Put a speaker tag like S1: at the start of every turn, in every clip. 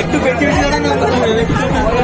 S1: একটু বেশি বেশি দাঁড়ান না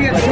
S2: Yeah.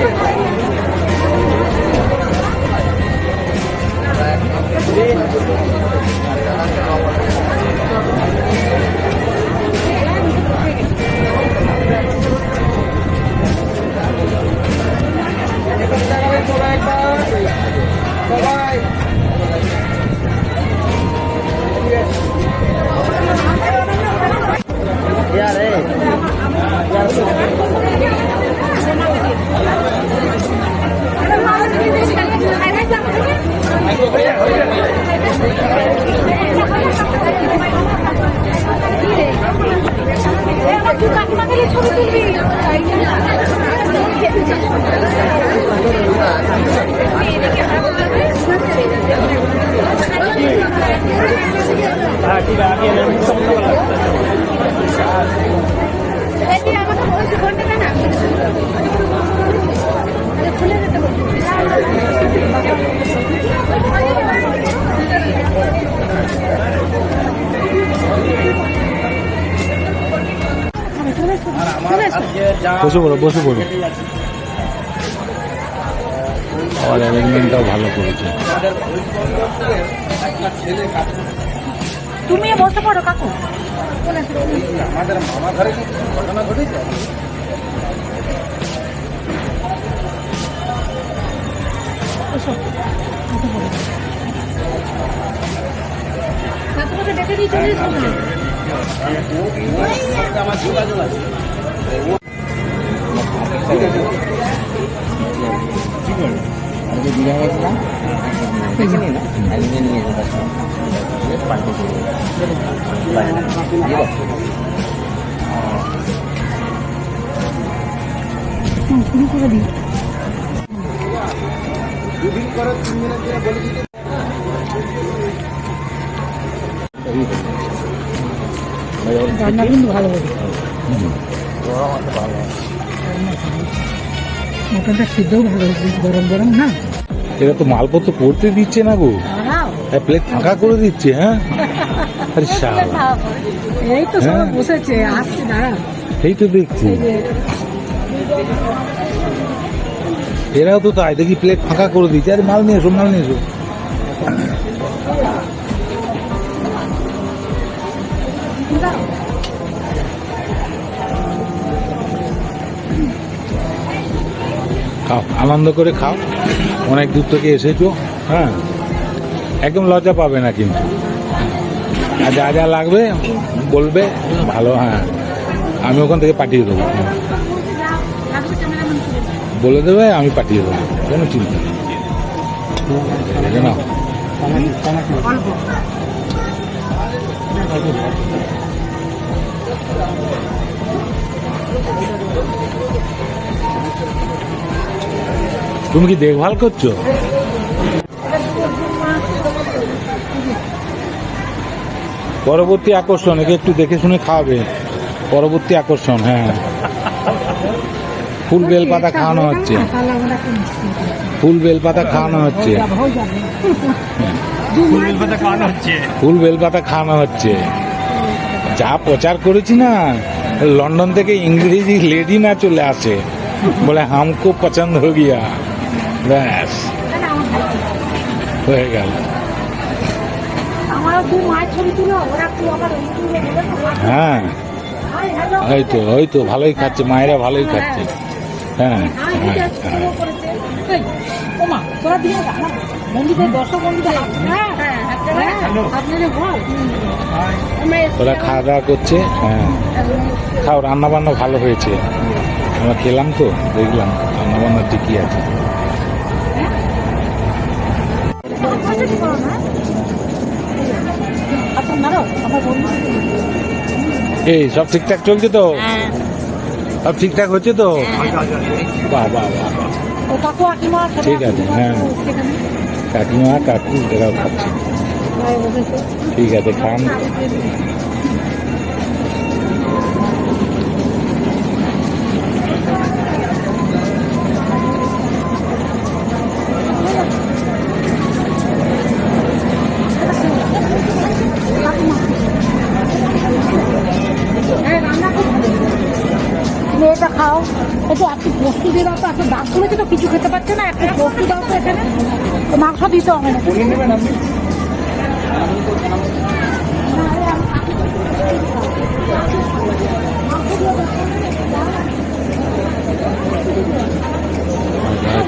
S3: বসে পড়ো বসে পড়ো। আমার অ্যারেঞ্জমেন্টটাও ভালো করেছে।
S2: তুমি বসে পড়ো কাকু
S1: আমাদের মামা ঘরে কি ঘটনা ঘটেছে
S2: দিয়ে চলে এসো
S1: আছে
S4: আজকে দিঘা গেছিলাম দেখিনি না? আজকে নিয়ে যেতে পারছি
S2: শুরু করে দিই
S1: দুদিন করে তিন দিনের জন্য বলে দিতে
S2: রান্না কিন্তু ভালো হবে। মটনটা সিদ্ধও ভালো হয়েছে গরম গরম না?
S3: এরা তো মালপত্র করতে দিচ্ছে না গো। প্লেট ফাঁকা করে দিচ্ছে হ্যাঁ? আরে শালা।
S2: এই তো
S3: হ্যাঁ।
S2: বসেছে আসছে দাঁড়া
S3: এই তো দেখছি। এরাও তো তাই দেখি প্লেট ফাঁকা করে দিচ্ছে। আরে মাল নিয়ে এসো মাল নিয়ে এসো। খাও আনন্দ করে খাও। অনেক দূর থেকে এসেছ হ্যাঁ? একদম লজ্জা পাবে না কিন্তু। আর যা যা লাগবে বলবে, ভালো হ্যাঁ। আমি ওখান থেকে পাঠিয়ে দেবো। বলে দেবে, আমি পাঠিয়ে দেবো। কোনো চিন্তা নেই। তুমি কি দেখভাল করছ? পরবর্তী আকর্ষণ একে একটু দেখে শুনে খাওয়াবে। পরবর্তী আকর্ষণ হ্যাঁ। ফুল বেল পাতা খাওয়ানো হচ্ছে। ফুল বেল পাতা খাওয়ানো হচ্ছে। ফুল বেল পাতা খাওয়ানো হচ্ছে। যা প্রচার করেছি না লন্ডন থেকে ইংরেজি লেডি না চলে আসে। বলে হামকো পছন্দ হয়ে গিয়া। ব্যাস হয়ে গেল।
S2: আবার ওই তো,
S3: হ্যাঁ। ওই তো ভালোই খাচ্ছে মায়েরা ভালোই খাচ্ছে। হ্যাঁ
S2: হাই,
S3: হ্যাঁ হ্যাঁ।
S2: হ্যাঁ, হ্যাঁ,
S3: ওরা খাওয়া দাওয়া করছে? হ্যাঁ। খাও রান্না বান্না ভালো হয়েছে। আমরা খেলাম তো দেখলাম রান্না বান্না ঠিকই আছে
S2: হাসাহাসি করো না। আচ্ছা, মারো, আমার বন্ধু
S3: এই সব ঠিকঠাক চলছে তো? সব ঠিকঠাক হচ্ছে তো? বাহ বাহ বাহ। বাহ। ঠিক আছে, হ্যাঁ। কাকিমা কাকু এরাও খাচ্ছে। ঠিক আছে খান।
S2: কিছু খেতে পারছে না একটা পোস্ত দাও তো এখানে। তো মাংস দিতে হবে না।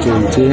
S3: চলছে।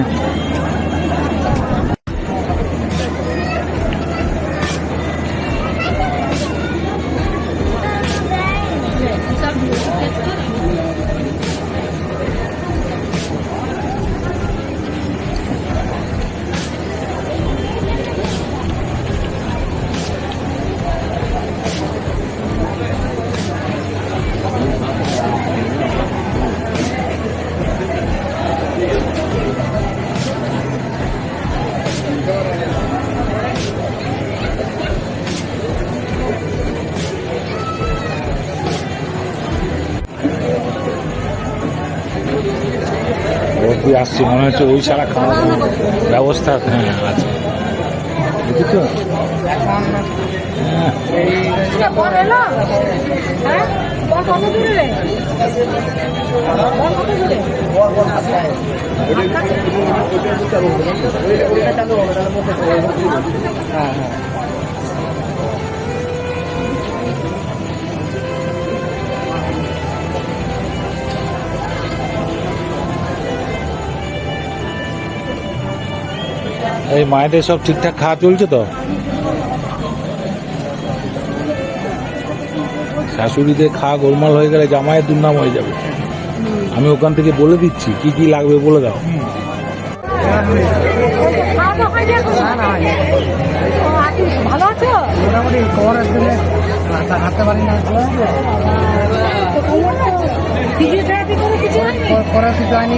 S3: আসছে মনে হচ্ছে ওই ছাড়া খাওয়া ব্যবস্থা হ্যাঁ আছে। হ্যাঁ
S2: হ্যাঁ।
S3: এই মায়েদের সব ঠিকঠাক খাওয়া চলছে তো? শাশুড়িদের খাওয়া গোলমাল হয়ে গেলে জামাইয়ের দুর্নাম হয়ে যাবে। আমি ওখান থেকে বলে দিচ্ছি কি কি লাগবে বলে দাও।
S2: ভালো আছো
S1: মোটামুটি খবর হাঁটতে পারি না
S2: তো ফিজিওথেরাপি করে কিছু হয়নি?
S1: করার কিছু হয়নি।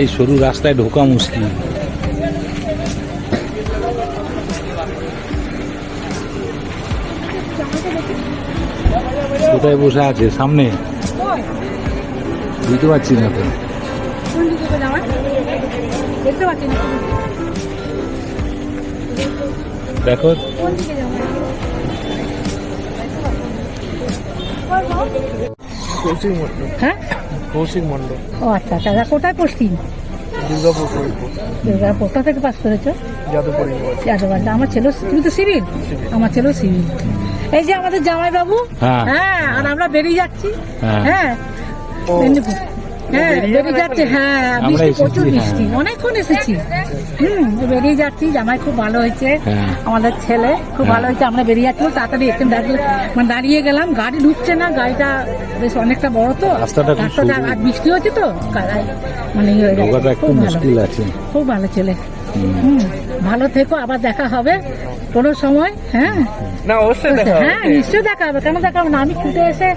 S3: এই সরু রাস্তায় ঢোকা মুশকিল। কোথায় বসে আছে? সামনে? বুঝতে পারছি না তো। দেখো।
S2: হ্যাঁ?
S1: কৌশিক মন্ডল
S2: ও আচ্ছা আচ্ছা কোথায় পশ্চিম?
S1: দুর্গাপুর
S2: দুর্গাপুর কোথা থেকে পাস করেছ?
S1: যাদবপুর
S2: যাদবপুর আমার ছেলে তুমি তো সিভিল? আমার ছেলেও সিভিল। এই যে আমাদের জামাই বাবু
S3: হ্যাঁ।
S2: হ্যাঁ আর আমরা বেরিয়ে যাচ্ছি।
S3: হ্যাঁ।
S2: হ্যাঁ। মেদিনীপুর। হ্যাঁ বেরিয়ে যাচ্ছে হ্যাঁ বৃষ্টি প্রচুর
S3: হ্যাঁ।
S2: বৃষ্টি অনেকক্ষণ এসেছি হুম বেরিয়ে যাচ্ছি জামাই খুব ভালো হয়েছে
S3: হ্যাঁ।
S2: আমাদের ছেলে খুব
S3: হ্যাঁ।
S2: ভালো হয়েছে আমরা বেরিয়ে যাচ্ছি তাড়াতাড়ি একটু দাঁড়িয়ে মানে দাঁড়িয়ে গেলাম গাড়ি ঢুকছে না গাড়িটা বেশ অনেকটা বড় তো
S3: রাস্তাটা।
S2: আর বৃষ্টি হচ্ছে তো মানে হয়ে খুব ভালো খুব ভালো ছেলে
S3: হুম।
S2: ভালো থেকো আবার দেখা হবে। কোনো সময় হ্যাঁ?
S1: না অবশ্যই
S2: হ্যাঁ নিশ্চয়ই দেখা হবে। কেন দেখা হবে না? আমি ছুটে এসে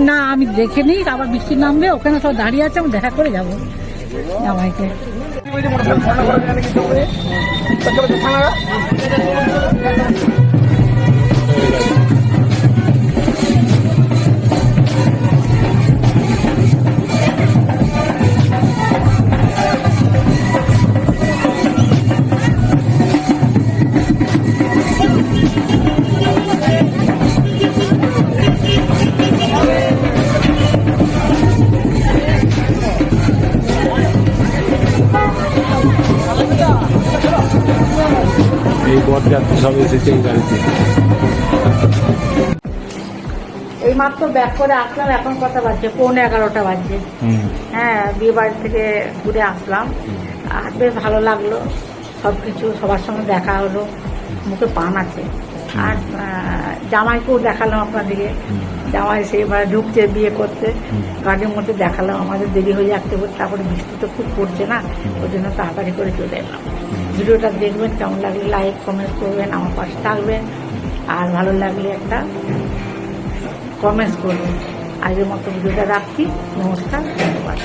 S2: না আমি দেখে নিই আবার বৃষ্টি নামবে ওখানে সব দাঁড়িয়ে আছে আমি দেখা করে যাব। জামাইকে
S3: এই বরযাত্রী সব এসেছে এই গাড়িতে।
S2: এই মাত্র ব্যাক করে আসলাম এখন কথা বাজছে? পৌনে এগারোটা বাজছে। হ্যাঁ বিয়ে বাড়ি থেকে ঘুরে আসলাম। আর বেশ ভালো লাগল। সব কিছু সবার সঙ্গে দেখা হলো। মুখে পান আছে। আর জামাইকেও দেখালাম আপনাদেরকে। জামাই সে এবার ঢুকছে বিয়ে করতে। গাড়ির মধ্যে দেখালাম। আমাদের দেরি হয়ে যাচ্ছে তারপরে বৃষ্টি তো খুব পড়ছে না। ওই জন্য তাড়াতাড়ি করে চলে এলাম। ভিডিওটা দেখবেন, কেমন লাগলে লাইক কমেন্ট করবেন, আমার পাশে থাকবেন। আর ভালো লাগলে একটা কমেন্টস করবেন। আগের মতো ভিডিওটা রাখছি। নমস্কার, ধন্যবাদ।